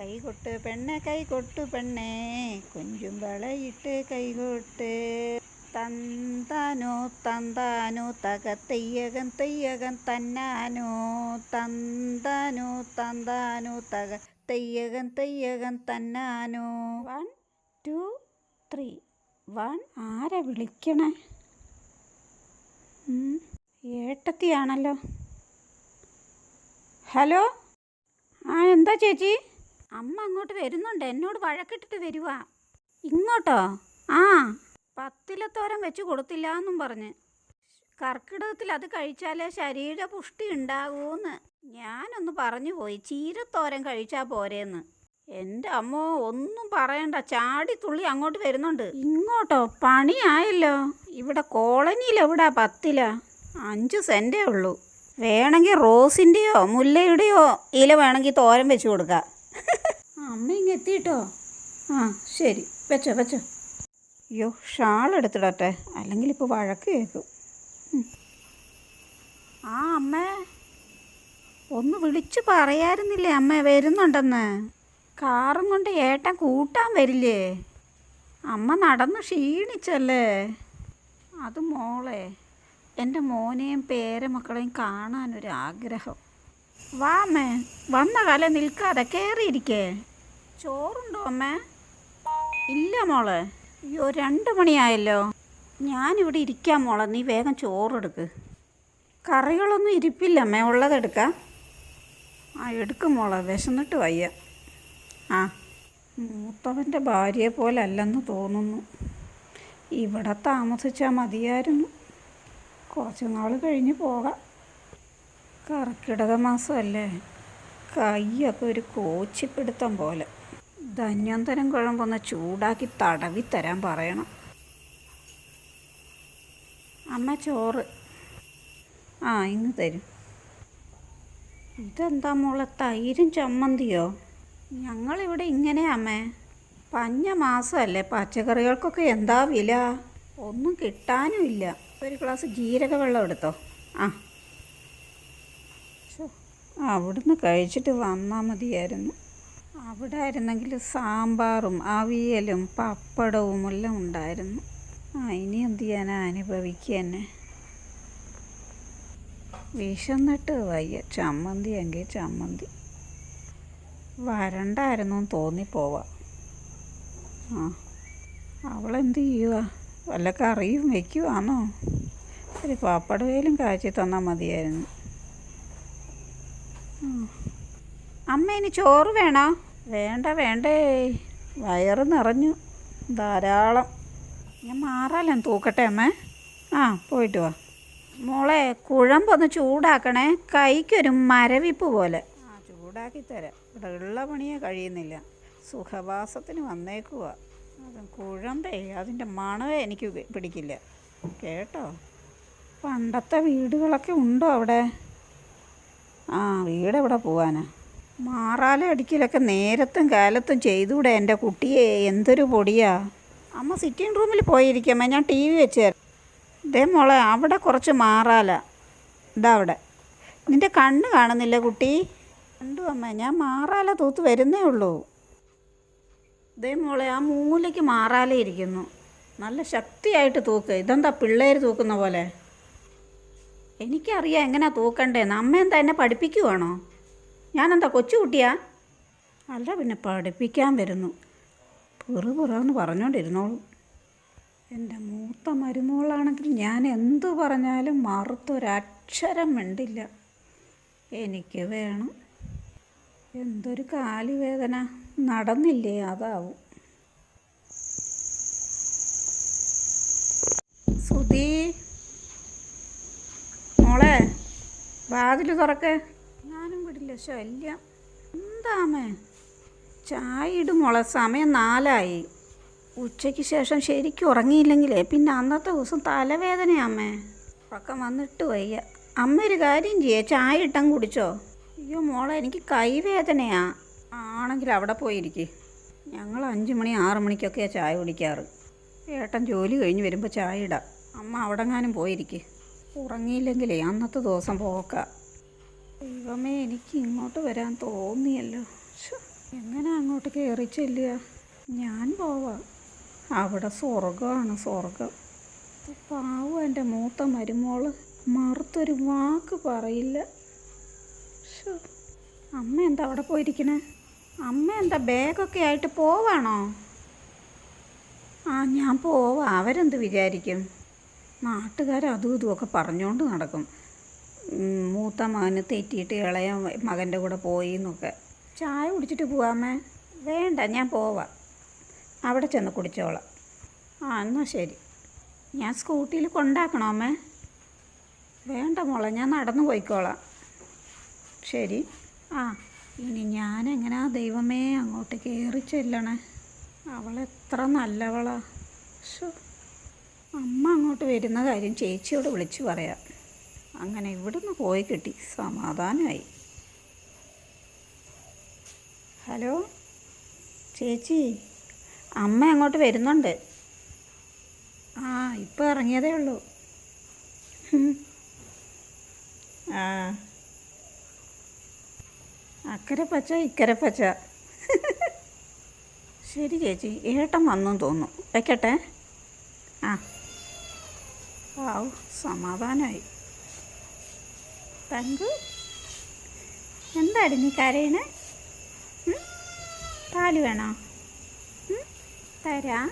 കൈകൊട്ട് പെണ്ണെ കൈകൊട്ടു പെണ്ണേ. കൊഞ്ചും വളയിട്ട് കൈകൊട്ട്. തന്താനോ തന്താനോ തക തെയ്യകൻ തെയ്യകൻ തന്നാനോ. തന്താനോ തന്താനോ തക തെയ്യകൻ തെയ്യകൻ തന്നാനോ. One two three. വൺ ആരെ വിളിക്കണേ? ഏട്ടത്തിയാണല്ലോ. ഹലോ? ആ എന്താ ചേച്ചി? അമ്മ അങ്ങോട്ട് വരുന്നുണ്ട്. എന്നോട് വഴക്കിട്ടിട്ട് വരുവാ. ഇങ്ങോട്ടോ? ആ പത്തിലത്തോരം വെച്ച് കൊടുത്തില്ല എന്നും പറഞ്ഞ്. കർക്കിടകത്തിൽ അത് കഴിച്ചാലേ ശരീര പുഷ്ടി ഉണ്ടാകൂന്ന് ഞാനൊന്ന് പറഞ്ഞു പോയി. ചീരത്തോരൻ കഴിച്ചാൽ പോരേന്ന്. എന്റെ അമ്മോ ഒന്നും പറയണ്ട. ചാടി തുള്ളി അങ്ങോട്ട് വരുന്നുണ്ട്. ഇങ്ങോട്ടോ? പണിയായല്ലോ. ഇവിടെ കോളനിയിൽ എവിടാ പത്തില? അഞ്ച് സെന്റേ ഉള്ളൂ. വേണമെങ്കിൽ റോസിന്റെയോ മുല്ലയുടെയോ ഇല വേണമെങ്കിൽ തോരം വെച്ച് കൊടുക്കാം. അമ്മ ഇങ്ങ് എത്തിയിട്ടോ? ആ ശരി. വെച്ചോ വെച്ചോ. അയ്യോ ഷാൾ എടുത്തിടട്ടെ. അല്ലെങ്കിൽ ഇപ്പോൾ വഴക്ക് കേൾക്കും. ആ അമ്മ. ഒന്ന് വിളിച്ചു പറയായിരുന്നില്ലേ അമ്മ വരുന്നുണ്ടെന്ന്? കാറും കൊണ്ട് ഏട്ടൻ കൂട്ടാൻ വരില്ലേ? അമ്മ നടന്ന് ക്ഷീണിച്ചല്ലേ? അത് മോളെ എന്റെ മോനെയും പേരമക്കളെയും കാണാനൊരാഗ്രഹം. വാ വന്ന കാലം നിൽക്കാതെ കയറിയിരിക്കേ ചോറുണ്ടോ അമ്മ? ഇല്ല മോളെ. അയ്യോ രണ്ട് മണിയായല്ലോ. ഞാനിവിടെ ഇരിക്കാം മോളെ. നീ വേഗം ചോറെടുക്ക്. കറികളൊന്നും ഇരിപ്പില്ല അമ്മേ. ഉള്ളതെടുക്കാം ആ എടുക്കും മോളെ. വിശന്നിട്ട് വയ്യ. ആ മൂത്തവന്റെ ഭാര്യയെ പോലെ അല്ലെന്ന് തോന്നുന്നു. ഇവിടെ താമസിച്ചാൽ മതിയായിരുന്നു. കുറച്ച് നാൾ കഴിഞ്ഞ് പോകാം. കർക്കിടക മാസമല്ലേ. കൈയൊക്കെ ഒരു കോച്ചിപ്പിടുത്തം പോലെ. ധന്വന്തരം കുഴമ്പൊന്ന് ചൂടാക്കി തടവി തരാൻ പറയണം. അമ്മ ചോറ്. ആ ഇന്ന് തരും. ഇതെന്താ മോളെ തൈരും ചമ്മന്തിയോ? ഞങ്ങളിവിടെ ഇങ്ങനെ അമ്മേ. പഞ്ഞ മാസമല്ലേ പച്ചക്കറികൾക്കൊക്കെ എന്താ വില? ഒന്നും കിട്ടാനും ഇല്ല. ഒരു ഗ്ലാസ് ജീരക വെള്ളം എടുത്തോ. ആ. അവിടുന്ന് കഴിച്ചിട്ട് വന്നാൽ മതിയായിരുന്നു. അവിടെ ആയിരുന്നെങ്കിൽ സാമ്പാറും അവിയലും പപ്പടവും എല്ലാം ഉണ്ടായിരുന്നു. ആ ഇനി എന്ത് ചെയ്യാനാ അനുഭവിക്കുക തന്നെ വിശന്നിട്ട് വയ്യ. ചമ്മന്തി എങ്കിൽ ചമ്മന്തി. വരണ്ടായിരുന്നു തോന്നി തോന്നിപ്പോവാ. ആ അവളെന്ത് ചെയ്യുക വല്ല കറിയും വെക്കുവാണോ ഒരു പാപ്പടവേലും കാച്ചി തന്നാൽ മതിയായിരുന്നു. അമ്മ ഇനി ചോറ് വേണോ? വേണ്ട വേണ്ടേ. വയറ് നിറഞ്ഞു. ധാരാളം. ഞാൻ മാറാലും? തൂക്കട്ടെ അമ്മ. ആ പോയിട്ട് വാ. മോളെ കുഴമ്പൊന്ന് ചൂടാക്കണേ. കൈക്കൊരു മരവിപ്പ് പോലെ. ആ ചൂടാക്കി തരാം. ഇവിടെ ഉള്ള പണിയേ കഴിയുന്നില്ല. സുഖവാസത്തിന് വന്നേക്കുക അത് കുഴമ്പേ അതിന്റെ മണവേ എനിക്ക് പിടിക്കില്ല. കേട്ടോ? പണ്ടത്തെ വീടുകളൊക്കെ ഉണ്ടോ അവിടെ? ആ വീടെവിടെ പോവാനാ? മാറാല അടിക്കലൊക്കെ നേരത്തും കാലത്തും ചെയ്തുകൂടെ എന്റെ കുട്ടിയെ. എന്തൊരു പൊടിയാ. അമ്മ സിറ്റിംഗ് റൂമിൽ പോയിരിക്കാമേ ഞാൻ ടി വി വെച്ച് തരാം. ദേ മോളെ അവിടെ കുറച്ച് മാറാല. ഇതാ അവിടെ. നിന്റെ കണ്ണ് കാണുന്നില്ല കുട്ടി? കണ്ടു അമ്മ ഞാൻ മാറാല തൂത്ത് വരുന്നേ ഉള്ളൂ. ഇതേ മോളെ ആ മൂലയ്ക്ക് മാറാല ഇരിക്കുന്നു. നല്ല ശക്തിയായിട്ട് തൂക്ക്. ഇതെന്താ പിള്ളേർ തൂക്കുന്ന പോലെ? എനിക്കറിയാം എങ്ങനെയാണ് തൂക്കണ്ടേന്ന്. അമ്മ എന്താ എന്നെ പഠിപ്പിക്കുവാണോ? ഞാനെന്താ കൊച്ചുകുട്ടിയാ അല്ല പിന്നെ പഠിപ്പിക്കാൻ വരുന്നു. പെറു പെറാന്ന് പറഞ്ഞുകൊണ്ടിരുന്നോളൂ എന്റെ മൂത്ത മരുമോളാണെങ്കിൽ ഞാൻ എന്തു പറഞ്ഞാലും മറുത്തൊരക്ഷരം വേണ്ടില്ല എനിക്ക് വേണം. എന്തൊരു കാലുവേദന. നടന്നില്ലേ അതാവും. സുധീ. മോളെ വാതിൽ തുറക്ക്. ഞാനും വിടില്ല ശല്യം എന്താമേ ചായ ഇടും മോളെ സമയം നാലായി. ഉച്ചയ്ക്ക് ശേഷം ശരിക്കും ഉറങ്ങിയില്ലെങ്കിലേ പിന്നെ അന്നത്തെ ദിവസം തലവേദനയാമ്മേ ഉറക്കം വന്നിട്ട് വയ്യ. അമ്മ ഒരു കാര്യം ചെയ്യേ ചായ ഇട്ടം കുടിച്ചോ. അയ്യോ മോളെ എനിക്ക് കൈവേദനയാ. ആണെങ്കിൽ അവിടെ പോയിരിക്കേ. ഞങ്ങൾ അഞ്ച് മണി ആറ് മണിക്കൊക്കെയാണ് ചായ കുടിക്കാറ്. ഏട്ടൻ ജോലി കഴിഞ്ഞ് വരുമ്പോൾ ചായ ഇടാം. അമ്മ അവിടെങ്ങാനും പോയിരിക്കേ. ഉറങ്ങിയില്ലെങ്കിലേ അന്നത്തെ ദിവസം പോക്ക. ദൈവമേ എനിക്ക് ഇങ്ങോട്ട് വരാൻ തോന്നിയല്ലോ. എങ്ങനെ അങ്ങോട്ട് കയറി ചെല്ലുക? ഞാൻ പോവാം. അവിടെ സ്വർഗമാണ് സ്വർഗം പാവം എന്റെ മൂത്ത മരുമോൾ. മറുത്തൊരു വാക്ക് പറയില്ല. അമ്മ എന്താ അവിടെ പോയിരിക്കണേ? അമ്മ എന്താ ബാഗൊക്കെ ആയിട്ട് പോവാണോ? ആ ഞാൻ പോവാം. അവരെന്ത് വിചാരിക്കും? നാട്ടുകാർ അതും ഇതുമൊക്കെ പറഞ്ഞുകൊണ്ട് നടക്കും. മൂത്ത മകന് തെറ്റിയിട്ട് ഇളയ മകന്റെ കൂടെ പോയി എന്നൊക്കെ ചായ കുടിച്ചിട്ട് പോവാമേ വേണ്ട ഞാൻ പോവാം. അവിടെ ചെന്ന് കുടിച്ചോളാം. ആ എന്നാൽ ശരി. ഞാൻ സ്കൂട്ടിയിൽ കൊണ്ടാക്കണോ അമ്മേ? വേണ്ട മോളെ ഞാൻ നടന്നു പോയിക്കോളാം. ശരി. ആ ഇനി ഞാൻ എങ്ങനെയാ ദൈവമേ അങ്ങോട്ട് കയറി ചെല്ലണേ? അവളെത്ര നല്ലവളാ. അമ്മ അങ്ങോട്ട് വരുന്ന കാര്യം ചേച്ചിയോട് വിളിച്ചു പറയാം. അങ്ങനെ ഇവിടുന്ന് പോയി കിട്ടി. സമാധാനമായി. ഹലോ? ചേച്ചി അമ്മ അങ്ങോട്ട് വരുന്നുണ്ട്. ആ ഇപ്പോൾ ഇറങ്ങിയതേ ഉള്ളൂ. ആ. അക്കരെ പച്ച ഇക്കരെ പച്ച. ശരി ചേച്ചി ഏട്ടൻ വന്നു തോന്നുന്നു. വയ്ക്കട്ടെ ആ. ആവു സമാധാനമായി. തങ്കു. എന്താടി നീ കരയണേ? പാൽ വേണോ? തരാം.